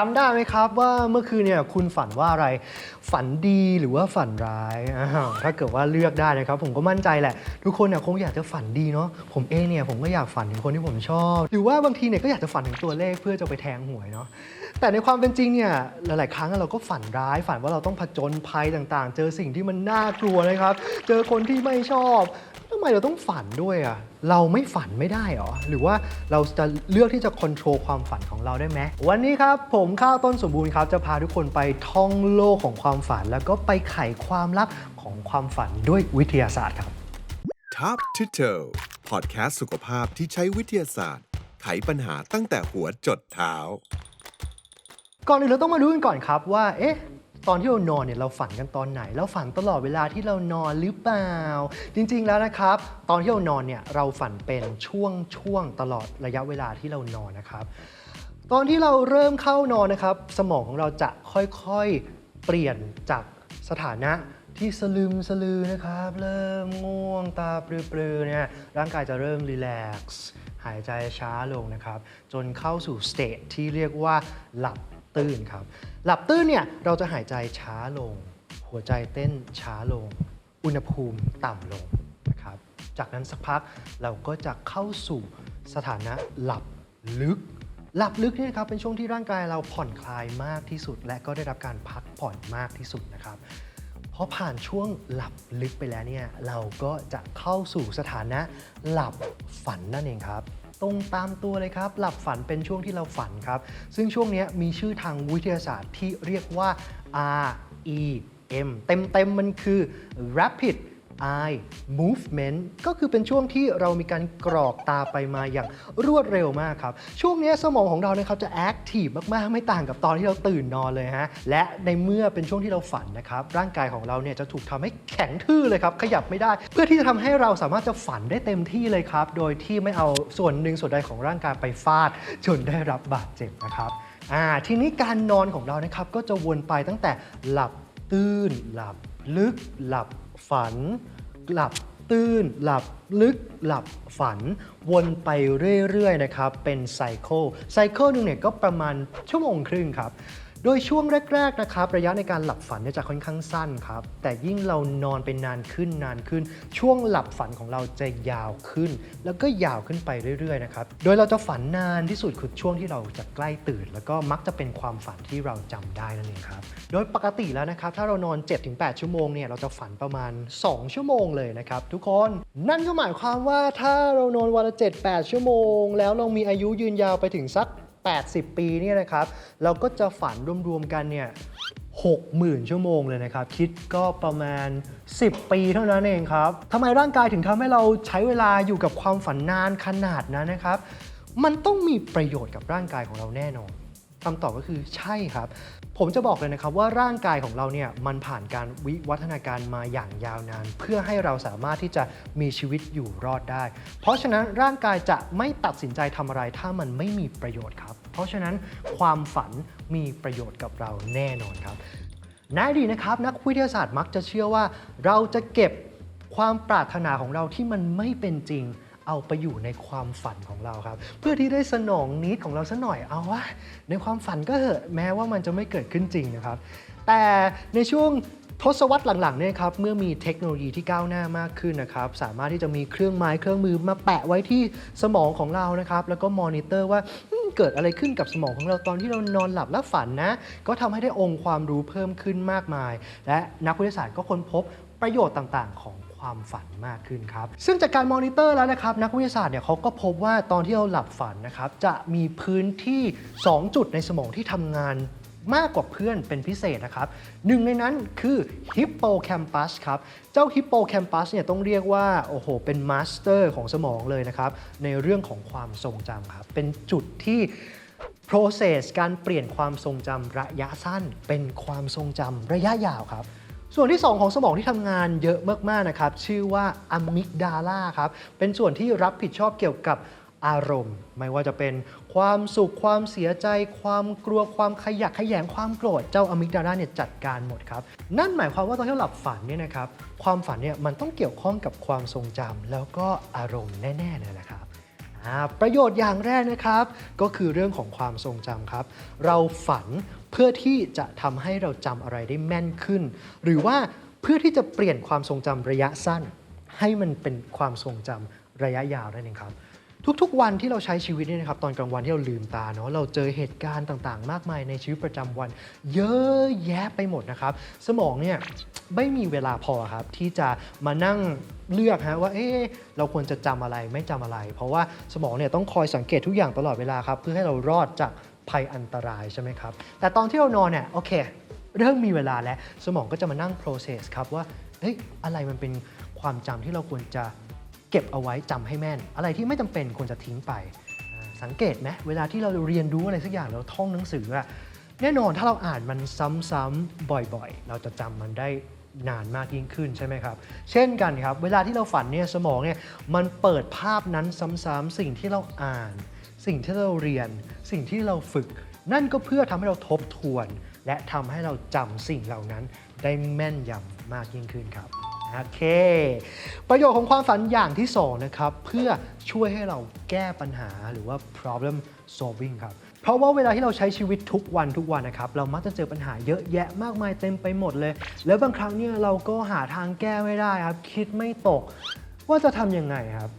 จำได้ไหมครับว่าเมื่อคืนเนี่ยคุณฝันว่าอะไร ฝันดีหรือว่าฝันร้ายอ้าถ้าเกิดว่าเลือกได้นะครับ ผมก็มั่นใจแหละ ทุกคนเนี่ยคงอยากจะฝันดีเนาะผมเองเนี่ยผมก็อยากฝันถึงคนที่ผมชอบ หรือว่าบางทีเนี่ยก็อยากจะฝันถึงตัวเลขเพื่อจะไปแทงหวยเนาะแต่ในความเป็นจริงเนี่ยหลาย ๆ ครั้งเราก็ฝันร้าย ฝันว่าเราต้องผจญภัยต่าง ๆ เจอสิ่งที่มันน่ากลัวนะครับ เจอคนที่ไม่ชอบ ทำไมเราต้องฝันด้วยอะ เราไม่ฝันไม่ได้เหรอ หรือว่าเราจะเลือกที่จะควบคุมความฝันของเราได้ไหม วันนี้ครับ ผมข้าวต้นสมบูรณ์ครับ จะพาทุกคนไปท่องโลกของความฝัน แล้วก็ไปไขความลับของความฝันด้วยวิทยาศาสตร์ครับ Top to Toe พอดแคสต์สุขภาพที่ใช้วิทยาศาสตร์ ไขปัญหาตั้งแต่หัวจดเท้า ก่อนอื่นเราต้องมาดูกันก่อนครับว่า เอ๊ะ ตอนที่เรานอนเนี่ยเราฝันกันตอนไหนแล้วฝันตลอดเวลาที่เรานอนหรือเปล่า จริงๆแล้วนะครับ ตอนที่เรานอนเนี่ยเราฝันเป็นช่วงช่วงๆตลอดระยะเวลาที่เรานอนนะครับ ตอนที่เราเริ่มเข้านอนนะครับ สมองของเราจะค่อยๆเปลี่ยนจากสถานะที่สลึมสลือนะครับ เริ่มง่วงตาปลือๆเนี่ยร่างกายจะเริ่มรีแลกซ์หายใจช้าลงนะครับ จนเข้าสู่สเตทที่เรียกว่าหลับตื่นครับหลับตื่นเนี่ยเราจะหายใจช้าลง หัวใจเต้นช้าลง อุณหภูมิต่ำลงนะครับ จากนั้นสักพักเราก็จะเข้าสู่สถานะหลับลึก หลับลึกเนี่ยนะครับเป็นช่วงที่ร่างกายเราผ่อนคลายมากที่สุด และก็ได้รับการพักผ่อนมากที่สุดนะครับพอผ่านช่วงหลับลึกไปแล้วเนี่ยเราก็จะเข้าสู่สถานะหลับฝันนั่นเองครับ ตรงตามตัวเลยครับ หลับฝันเป็นช่วงที่เราฝันครับ ซึ่งช่วงนี้มีชื่อทางวิทยาศาสตร์ที่เรียกว่า REM เต็มๆมันคือ Rapid Eye Movement ก็คือเป็นช่วงที่เรามีการกรอกตาไปมาอย่างรวดเร็วมากครับ ช่วงนี้สมองของเรานะครับจะแอคทีฟมากๆ ไม่ต่างกับตอนที่เราตื่นนอนเลยฮะ และในเมื่อเป็นช่วงที่เราฝันนะครับ ร่างกายของเราเนี่ยจะถูกทำให้แข็งทื่อเลยครับ ขยับไม่ได้ เพื่อที่จะทำให้เราสามารถจะฝันได้เต็มที่เลยครับ โดยที่ไม่เอาส่วนหนึ่งส่วนใดของร่างกายไปฟาดจนได้รับบาดเจ็บนะครับอ่าทีนี้การนอนของเรานะครับก็จะวนไปตั้งแต่หลับตื่นหลับลึกหลับ ฝัน หลับตื่นหลับลึกหลับฝัน วนไปเรื่อย ๆ นะครับ เป็นไซเคิลไซเคิลหนึงเนี่ยก็ประมาณชั่วโมงครึ่งครับ โดยช่วงแรกๆนะครับระยะในการหลับฝันเนี่ยจะค่อนข้างสั้นครับ แต่ยิ่งเรานอนไปนานขึ้นนานขึ้น ช่วงหลับฝันของเราจะยาวขึ้น แล้วก็ยาวขึ้นไปเรื่อยๆนะครับโดยเราจะฝันนานที่สุดคือช่วงที่เราจะใกล้ตื่น แล้วก็มักจะเป็นความฝันที่เราจำได้นั่นเองครับโดยปกติแล้วนะครับถ้าเรานอน 7-8 ชั่วโมงเนี่ยเราจะฝันประมาณ 2 ชั่วโมงเลยนะครับทุกคนนั่นก็หมายความว่าถ้าเรานอนวันละ 7-8 ชั่วโมง แล้วเรามีอายุยืนยาวไปถึงสัก 80 ปีเนี่ยนะครับ เราก็จะฝันรวมๆกันเนี่ย60,000 ชั่วโมงเลยนะครับ คิดก็ประมาณ 10 ปีเท่านั้นเองครับทำไมร่างกายถึงทำให้เราใช้เวลาอยู่กับความฝันนานขนาดนั้นนะครับ มันต้องมีประโยชน์กับร่างกายของเราแน่นอนคำตอบก็คือใช่ครับ ผมจะบอกเลยนะครับว่าร่างกายของเราเนี่ยมันผ่านการวิวัฒนาการมาอย่างยาวนาน เพื่อให้เราสามารถที่จะมีชีวิตอยู่รอดได้ เพราะฉะนั้นร่างกายจะไม่ตัดสินใจทำอะไรถ้ามันไม่มีประโยชน์ครับ ราะฉะนั้นความฝันมีประโยชน์กับเราแน่นอนครับในอดีตนะครับ นักวิทยาศาสตร์มักจะเชื่อว่า เราจะเก็บความปรารถนาของเราที่มันไม่เป็นจริงเอาไปอยู่ในความฝันของเราครับ เพื่อที่ได้สนองนิดของเราซะหน่อยเอาวะในความฝันก็เหอะแม้ว่ามันจะไม่เกิดขึ้นจริงนะครับ แต่ในช่วง ทศวรรษหลังๆเนี่ยครับเมื่อมีเทคโนโลยีที่ก้าวหน้ามากขึ้นนะครับสามารถที่จะมีเครื่องไม้เครื่องมือมาแปะไว้ที่สมองของเรานะครับแล้วก็มอนิเตอร์ว่าเกิดอะไรขึ้นกับสมองของเราตอนที่เรานอนหลับและฝันนะ ก็ทำให้ได้องค์ความรู้เพิ่มขึ้นมากมาย และนักวิทยาศาสตร์ก็ค้นพบประโยชน์ต่างๆ ของความฝันมากขึ้นครับ ซึ่งจากการมอนิเตอร์แล้วนะครับ นักวิทยาศาสตร์เนี่ยเขาก็พบว่าตอนที่เราหลับฝันนะครับ จะมีพื้นที่ 2 จุดในสมองที่ทำงาน มากกว่าเพื่อนเป็นพิเศษนะครับหนึ่งในนั้นคือฮิปโปแคมปัสครับเจ้าฮิปโปแคมปัสเนี่ยต้องเรียกว่าโอ้โหเป็นมาสเตอร์ของสมองเลยนะครับในเรื่องของความทรงจำครับเป็นจุดที่ process การเปลี่ยนความทรงจำระยะสั้น เป็นความทรงจำระยะยาวครับส่วนที่ 2 ของสมองที่ทำงานเยอะมาก ๆ นะครับ ชื่อว่าอะมิกดาลาครับ เป็นส่วนที่รับผิดชอบเกี่ยวกับ อารมณ์ ไม่ว่าจะเป็นความสุขความเสียใจ ความกลัวความขยักขยงความโกรธเจ้าอะมิกดาลาเนี่ยจัดการหมดครับ นั่นหมายความว่าตอนที่เราหลับฝันเนี่ยนะครับความฝันเนี่ยมันต้องเกี่ยวข้องกับความทรงจำแล้วก็อารมณ์แน่ๆเลยนะครับประโยชน์อย่างแรกนะครับ ก็คือเรื่องของความทรงจำครับ เราฝันเพื่อที่จะทำให้เราจำอะไรได้แม่นขึ้น หรือว่าเพื่อที่จะเปลี่ยนความทรงจำระยะสั้น ให้มันเป็นความทรงจำระยะยาวนั่นเองครับ ทุกๆ วันที่เราใช้ชีวิตเนี่ยนะครับตอนกลางวันที่เราลืมตาเนาะเราเจอเหตุการณ์ต่างๆ มากมายในชีวิตประจำวัน เยอะแยะไปหมดนะครับ สมองเนี่ยไม่มีเวลาพอครับที่จะมานั่งเลือกฮะว่าเอ๊เราควรจะจำอะไรไม่จำอะไร เพราะว่าสมองเนี่ยต้องคอยสังเกตทุกอย่างตลอดเวลาครับเพื่อให้เรารอดจากภัยอันตรายใช่ไหมครับแต่ตอนที่เรานอนเนี่ยโอเค เริ่มมีเวลาแล้ว สมองก็จะมานั่ง process ครับว่าเฮ้ยอะไรมันเป็นความจำที่เราควรจะ เก็บเอาไว้จำให้แม่น อะไรที่ไม่จำเป็นควรจะทิ้งไป สังเกตไหมเวลาที่เราเรียนรู้อะไรสักอย่างเราท่องหนังสืออะแน่นอนถ้าเราอ่านมันซ้ำๆบ่อยๆ เราจะจำมันได้นานมากยิ่งขึ้นใช่ไหมครับ เช่นกันครับ เวลาที่เราฝันเนี่ยสมองเนี่ยมันเปิดภาพนั้นซ้ำๆสิ่งที่เราอ่าน สิ่งที่เราเรียน สิ่งที่เราฝึก นั่นก็เพื่อทำให้เราทบทวน และทำให้เราจำสิ่งเหล่านั้นได้แม่นยำมากยิ่งขึ้นครับ โอเค ประโยชน์ของความฝันอย่างที่สองนะครับ เพื่อช่วยให้เราแก้ปัญหาหรือว่า problem solving ครับ เพราะว่าเวลาที่เราใช้ชีวิตทุกวันทุกวันนะครับ เรามักจะเจอปัญหาเยอะแยะมากมายเต็มไปหมดเลย แล้วบางครั้งเนี่ยเราก็หาทางแก้ไม่ได้ครับ คิดไม่ตก ว่าจะทำยังไงครับ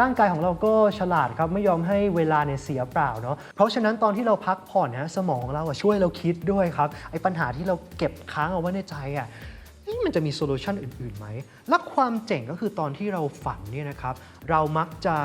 ร่างกายของเราก็ฉลาดครับไม่ยอมให้เวลาเนี่ยเสียเปล่าเนาะเพราะฉะนั้นตอนที่เราพักผ่อนนะสมองเราช่วยเราคิดด้วยครับไอ้ปัญหาที่เราเก็บค้างเอาไว้ในใจอะเอ๊ะ มันจะมีโซลูชันอื่นๆไหม และความเจ๋งก็คือตอนที่เราฝันเนี่ยนะครับ เรามักจะ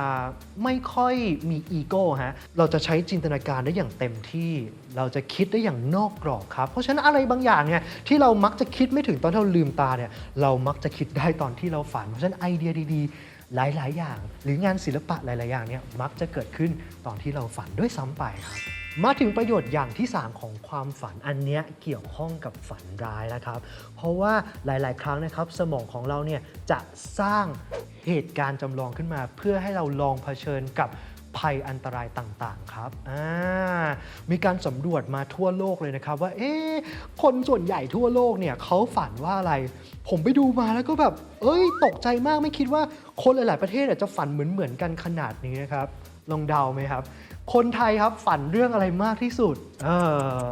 ไม่ค่อยมีอีโก้ฮะ เราจะใช้จินตนาการได้อย่างเต็มที่ เราจะคิดได้อย่างนอกกรอบครับ เพราะฉะนั้นอะไรบางอย่างเนี่ยที่เรามักจะคิดไม่ถึงตอนที่เราลืมตาเนี่ย เรามักจะคิดได้ตอนที่เราฝัน เพราะฉะนั้นไอเดียดีๆ หลายๆ อย่าง หรืองานศิลปะหลายๆ อย่างเนี่ยมักจะเกิดขึ้นตอนที่เราฝันด้วยซ้ำไปครับ มาถึงประโยชน์อย่างที่ 3 ของความฝันอันเนี้ยเกี่ยวข้องกับฝันร้ายแล้วครับ เพราะว่าหลาย ๆ ครั้งนะครับ สมองของเราเนี่ยจะสร้างเหตุการณ์จำลองขึ้นมา เพื่อให้เราลองเผชิญกับภัยอันตรายต่าง ๆ ครับ มีการสำรวจมาทั่วโลกเลยนะครับ ว่า เอ๊ะคนส่วนใหญ่ทั่วโลกเนี่ยเขาฝันว่าอะไร ผมไปดูมาแล้วก็แบบ เอ้ย ตกใจมากไม่คิดว่าคนหลาย ๆ ประเทศจะฝันเหมือน ๆ กันขนาดนี้นะครับ ลองเดาไหมครับ คนไทยครับฝันเรื่องอะไรมากที่สุด เออ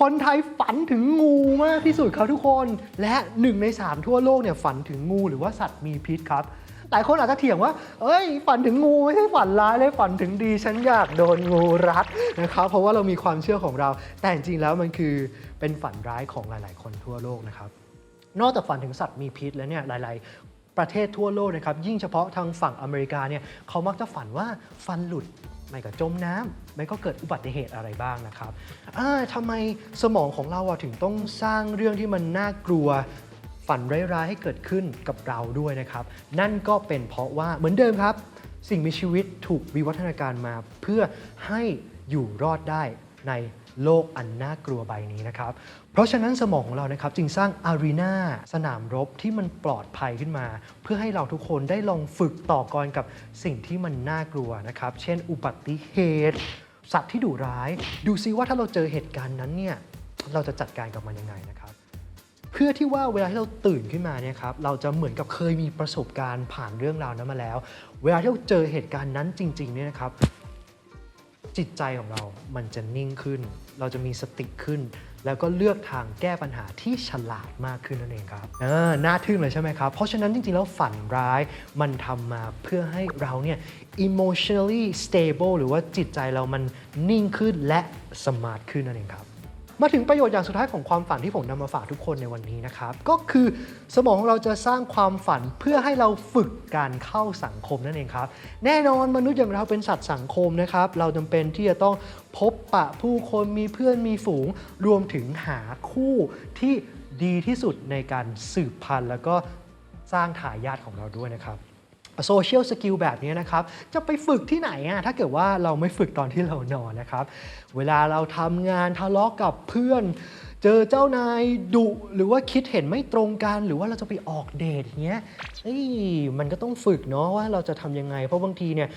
คนไทยฝันถึงงูมากที่สุดครับทุกคน และหนึ่งในสามทั่วโลกเนี่ยฝันถึงงูหรือว่าสัตว์มีพิษครับ หลายคนอาจจะเถียงว่า เอ้ย ฝันถึงงูไม่ใช่ฝันร้ายเลยฝันถึงดี ฉันอยากโดนงูรัดนะครับ เพราะว่าเรามีความเชื่อของเรา แต่จริงๆแล้วมันคือเป็นฝันร้ายของหลาย ๆ คนทั่วโลกนะครับ นอกจากฝันถึงสัตว์มีพิษแล้วเนี่ยหลาย ๆ ประเทศทั่วโลกนะครับ ยิ่งเฉพาะทางฝั่งอเมริกาเนี่ยเขามักจะฝันว่าฟันหลุด ไม่ก็จมน้ำไม่ก็เกิดอุบัติเหตุอะไรบ้างนะครับอ่าทำไมสมองของเราถึงต้องสร้างเรื่องที่มันน่ากลัวฝันร้ายๆให้เกิดขึ้นกับเราด้วยนะครับ นั่นก็เป็นเพราะว่าเหมือนเดิมครับ สิ่งมีชีวิตถูกวิวัฒนาการมาเพื่อให้อยู่รอดได้ใน โลกอันน่ากลัวใบนี้นะครับ เพราะฉะนั้นสมองของเรานะครับจึงสร้างอารีนาสนามรบที่มันปลอดภัยขึ้นมา เพื่อให้เราทุกคนได้ลองฝึกต่อกรกับสิ่งที่มันน่ากลัวนะครับ เช่น อุบัติเหตุ สัตว์ที่ดุร้าย ดูซิว่าถ้าเราเจอเหตุการณ์นั้นเนี่ยเราจะจัดการกับมันยังไงนะครับ เพื่อที่ว่าเวลาที่เราตื่นขึ้นมาเนี่ยครับเราจะเหมือนกับเคยมีประสบการณ์ผ่านเรื่องราวนั้นมาแล้ว เวลาที่เราเจอเหตุการณ์นั้นจริงๆเนี่ยนะครับจิตใจของเรามันจะนิ่งขึ้น เราจะมีสติขึ้น แล้วก็เลือกทางแก้ปัญหาที่ฉลาดมากขึ้นนั่นเองครับเออน่าทึ่งเลยใช่ไหมครับ เพราะฉะนั้นจริงๆ แล้วฝันร้ายมันทำมาเพื่อให้เราเนี่ย emotionally stable หรือว่าจิตใจเรามันนิ่งขึ้นและสมาร์ทขึ้นนั่นเองครับ มาถึงประโยชน์อย่างสุดท้ายของความฝันที่ผมนำมาฝากทุกคนในวันนี้นะครับ ก็คือสมองของเราจะสร้างความฝันเพื่อให้เราฝึกการเข้าสังคมนั่นเองครับ แน่นอนมนุษย์อย่างเราเป็นสัตว์สังคมนะครับ เราจำเป็นที่จะต้องพบปะผู้คนมีเพื่อนมีฝูง รวมถึงหาคู่ที่ดีที่สุดในการสืบพันธุ์ แล้วก็สร้างทายาทของเราด้วยนะครับ โซเชียลสกิลแบบนี้นะครับ จะไปฝึกที่ไหนอะถ้าเกิดว่าเราไม่ฝึกตอนที่เรานอนนะครับ เวลาเราทำงานทะเลาะกับเพื่อน เจอเจ้านายดุหรือว่าคิดเห็นไม่ตรงกัน หรือว่าเราจะไปออกเดทอย่างเงี้ยเอ้ยมันก็ต้องฝึกเนาะว่าเราจะทำยังไง เพราะบางทีเนี่ย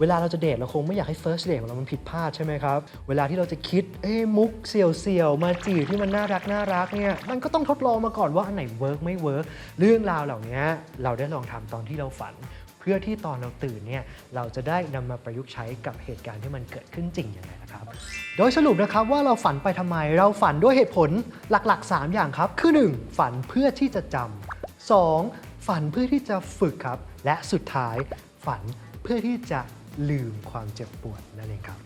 เวลาเราจะเดทเราคงไม่อยากให้ first date ของเรามันผิดพลาดใช่ไหมครับ เวลาที่เราจะคิดเอ้มุกเสี่ยวๆ มาจีบที่มันน่ารักน่ารักเนี่ย มันก็ต้องทดลองมาก่อนว่าอันไหนเวิร์กไม่เวิร์กเรื่องราวเหล่านี้เราได้ลองทำตอนที่เราฝัน เพื่อที่ตอนเราตื่นเนี่ยเราจะได้นำมาประยุกต์ใช้กับเหตุการณ์ที่มันเกิดขึ้นจริงอยังไงนะครับ โดยสรุปนะครับว่าเราฝันไปทำไม เราฝันด้วยเหตุผลหลักๆ 3 อย่างครับ คือ 1. ฝันเพื่อที่จะจำ 2. ฝันเพื่อที่จะฝึกครับ และสุดท้ายฝันเพื่อที่จะ ลืมความเจ็บปวดนั่นเองครับ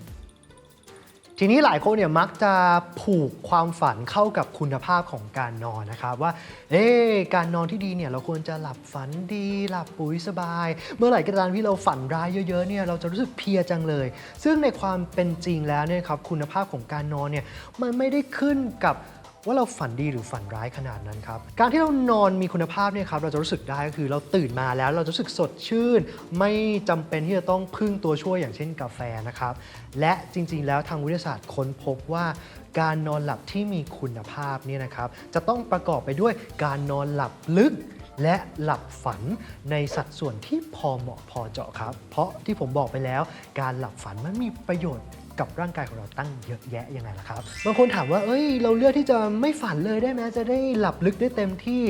ทีนี้หลายคนเนี่ยมักจะผูกความฝันเข้ากับคุณภาพของการนอนนะครับว่า เอ๊การนอนที่ดีเนี่ยเราควรจะหลับฝันดี หลับปุ๋ยสบาย เมื่อไหร่ก็ตามที่เราฝันร้ายเยอะๆเนี่ยเราจะรู้สึกเพียจังเลย ซึ่งในความเป็นจริงแล้วเนี่ยครับคุณภาพของการนอนเนี่ยมันไม่ได้ขึ้นกับ ว่าเราฝันดีหรือฝันร้ายขนาดนั้นครับ การที่เรานอนมีคุณภาพเนี่ยครับเราจะรู้สึกได้ก็คือเราตื่นมาแล้วเราจะรู้สึกสดชื่น ไม่จำเป็นที่จะต้องพึ่งตัวช่วยอย่างเช่นกาแฟนะครับ และจริงๆ แล้วทางวิทยาศาสตร์ค้นพบว่าการนอนหลับที่มีคุณภาพเนี่ยนะครับจะต้องประกอบไปด้วยการนอนหลับลึกและหลับฝันในสัดส่วนที่พอเหมาะพอเจาะครับ เพราะที่ผมบอกไปแล้ว การหลับฝันมันมีประโยชน์ กับร่างกายของเราตั้งเยอะแยะยังไงล่ะครับ บางคนถามว่า เอ้ย เราเลือกที่จะไม่ฝันเลยได้ไหมจะได้หลับลึกได้เต็มที่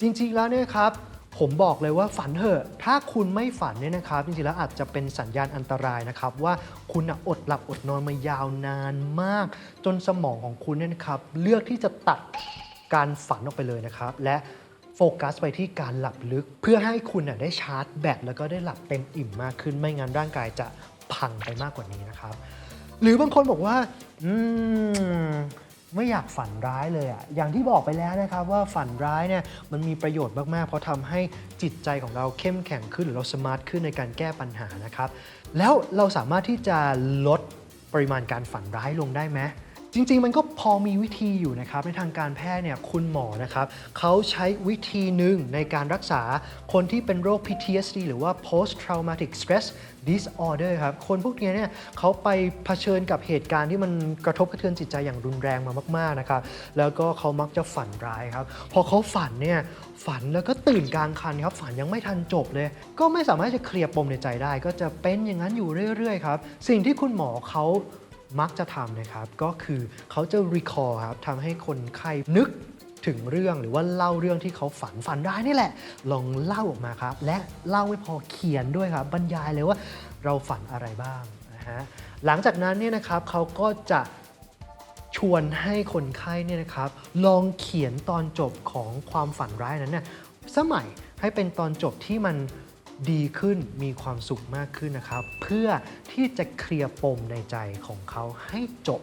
จริง ๆ แล้วเนี่ยครับ ผมบอกเลยว่าฝันเถอะ ถ้าคุณไม่ฝันเนี่ยนะครับ จริงๆ แล้วอาจจะเป็นสัญญาณอันตรายนะครับ ว่าคุณอดหลับอดนอนมายาวนานมาก จนสมองของคุณเนี่ยนะครับ เลือกที่จะตัดการฝันออกไปเลยนะครับ และโฟกัสไปที่การหลับลึก เพื่อให้คุณน่ะได้ชาร์จแบตแล้วก็ได้หลับเต็มอิ่มมากขึ้น ไม่งั้นร่างกายจะพังไปมากกว่านี้นะครับ หรือบางคนบอกว่า อืมไม่อยากฝันร้ายเลยอะอย่างที่บอกไปแล้วนะครับว่าฝันร้ายเนี่ยมันมีประโยชน์มากๆ เพราะทำให้จิตใจของเราเข้มแข็งขึ้นหรือเราสมาร์ทขึ้นในการแก้ปัญหานะครับ แล้วเราสามารถที่จะลดปริมาณการฝันร้ายลงได้ไหม จริงๆ มันก็พอมีวิธีอยู่นะครับ ในทางการแพทย์เนี่ยคุณหมอนะครับเขาใช้วิธีหนึ่งในการรักษาคนที่เป็นโรค PTSD หรือว่า post traumatic stress disorder ครับ คนพวกนี้เนี่ยเขาไปเผชิญกับเหตุการณ์ที่มันกระทบกระเทือนจิตใจอย่างรุนแรงมามาก ๆ นะครับ แล้วก็เขามักจะฝันร้ายครับ พอเขาฝันเนี่ยฝันแล้วก็ตื่นกลางคันครับ ฝันยังไม่ทันจบเลย ก็ไม่สามารถจะเคลียร์ปมในใจได้ ก็จะเป็นอย่างนั้นอยู่เรื่อย ๆ ครับ สิ่งที่คุณหมอเขา มักจะทำนะครับ ก็คือเขาจะ recall ครับทำให้คนไข้นึกถึงเรื่องหรือว่าเล่าเรื่องที่เขาฝันฝันร้ายนี่แหละ ลองเล่าออกมาครับ และเล่าไม่พอเขียนด้วยครับบรรยายเลยว่าเราฝันอะไรบ้างนะฮะหลังจากนั้นเนี่ยนะครับเขาก็จะชวนให้คนไข้เนี่ยนะครับ ลองเขียนตอนจบของความฝันร้ายนั้นเนี่ยสมัยให้เป็นตอนจบที่มัน ดีขึ้นมีความสุขมากขึ้นนะครับ เพื่อที่จะเคลียร์ปมในใจของเขาให้จบ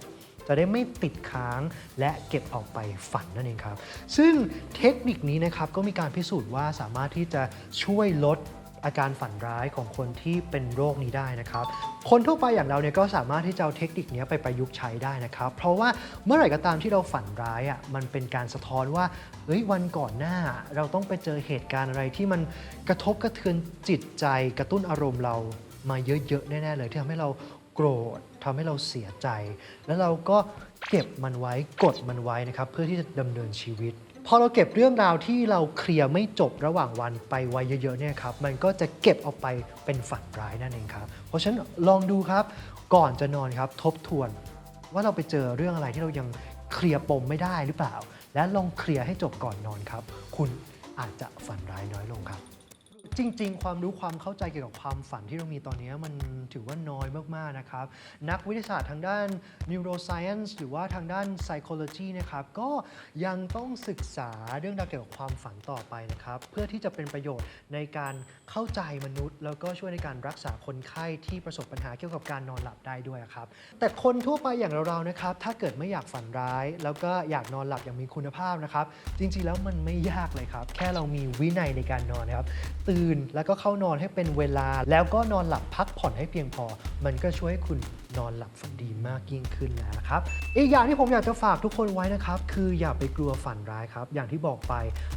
จะได้ไม่ติดค้างและเก็บออกไปฝันนั่นเองครับ ซึ่งเทคนิคนี้นะครับก็มีการพิสูจน์ว่าสามารถที่จะช่วยลด อาการฝันร้ายของคนที่เป็นโรคนี้ได้นะครับ คนทั่วไปอย่างเราเนี่ยก็สามารถที่จะเอาเทคนิคนี้ไปประยุกต์ใช้ได้นะครับ เพราะว่าเมื่อไหร่ก็ตามที่เราฝันร้ายอะมันเป็นการสะท้อนว่าเฮ้ยวันก่อนหน้าเราต้องไปเจอเหตุการณ์อะไรที่มันกระทบกระเทือนจิตใจกระตุ้นอารมณ์เรามาเยอะๆแน่ๆเลยที่ทำให้เราโกรธทำให้เราเสียใจ แล้วเราก็เก็บมันไว้กดมันไว้นะครับ เพื่อที่จะดำเนินชีวิต พอเราเก็บเรื่องราวที่เราเคลียร์ไม่จบระหว่างวันไปไว้เยอะๆเนี่ยครับมันก็จะเก็บออกไปเป็นฝันร้ายนั่นเองครับ เพราะฉะนั้นลองดูครับก่อนจะนอนครับทบทวน ว่าเราไปเจอเรื่องอะไรที่เรายังเคลียร์ปมไม่ได้หรือเปล่า และลองเคลียร์ให้จบก่อนนอนครับ คุณอาจจะฝันร้ายน้อยลงครับ จริง ๆ ความรู้ความเข้าใจเกี่ยวกับความฝันที่เรามีตอนนี้มันถือว่าน้อยมาก ๆ นะครับ นักวิทยาศาสตร์ทางด้าน neuroscience หรือว่าทางด้าน psychology นะครับ ก็ยังต้องศึกษาเรื่องราวเกี่ยวกับความฝันต่อไปนะครับ เพื่อที่จะเป็นประโยชน์ในการเข้าใจมนุษย์ แล้วก็ช่วยในการรักษาคนไข้ที่ประสบปัญหาเกี่ยวกับการนอนหลับได้ด้วยครับ แต่คนทั่วไปอย่างเราๆนะครับ ถ้าเกิดไม่อยากฝันร้าย แล้วก็อยากนอนหลับอย่างมีคุณภาพนะครับ จริงๆแล้วมันไม่ยากเลยครับ แค่เรามีวินัยในการนอนนะครับตื่นแล้วก็เข้านอนให้เป็นเวลา แล้วก็นอนหลับพักผ่อนให้เพียงพอ มันก็ช่วยให้คุณนอนหลับฝันดีมากยิ่งขึ้นแล้วนะครับ อีกอย่างที่ผมอยากจะฝากทุกคนไว้นะครับ คืออย่าไปกลัวฝันร้ายครับ อย่างที่บอกไป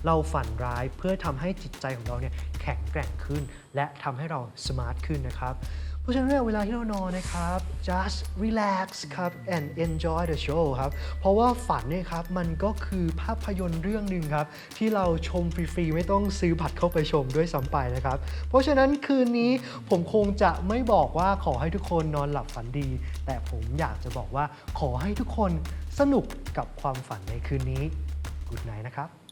เราฝันร้ายเพื่อทำให้จิตใจของเราเนี่ยแข็งแกร่งขึ้น และทำให้เราสมาร์ทขึ้นนะครับ เพราะฉะนั้นเวลาที่เรานอนนะครับ just relax ครับ and enjoy the show ครับ เพราะว่าฝันเนี่ยครับ มันก็คือภาพยนตร์เรื่องหนึ่งครับ ที่เราชมฟรีๆ ไม่ต้องซื้อบัตรเข้าไปชมด้วยซ้ำไปนะครับ เพราะฉะนั้นคืนนี้ผมคงจะไม่บอกว่าขอให้ทุกคนนอนหลับฝันดี แต่ผมอยากจะบอกว่าขอให้ทุกคนสนุกกับความฝันในคืนนี้ good night นะครับ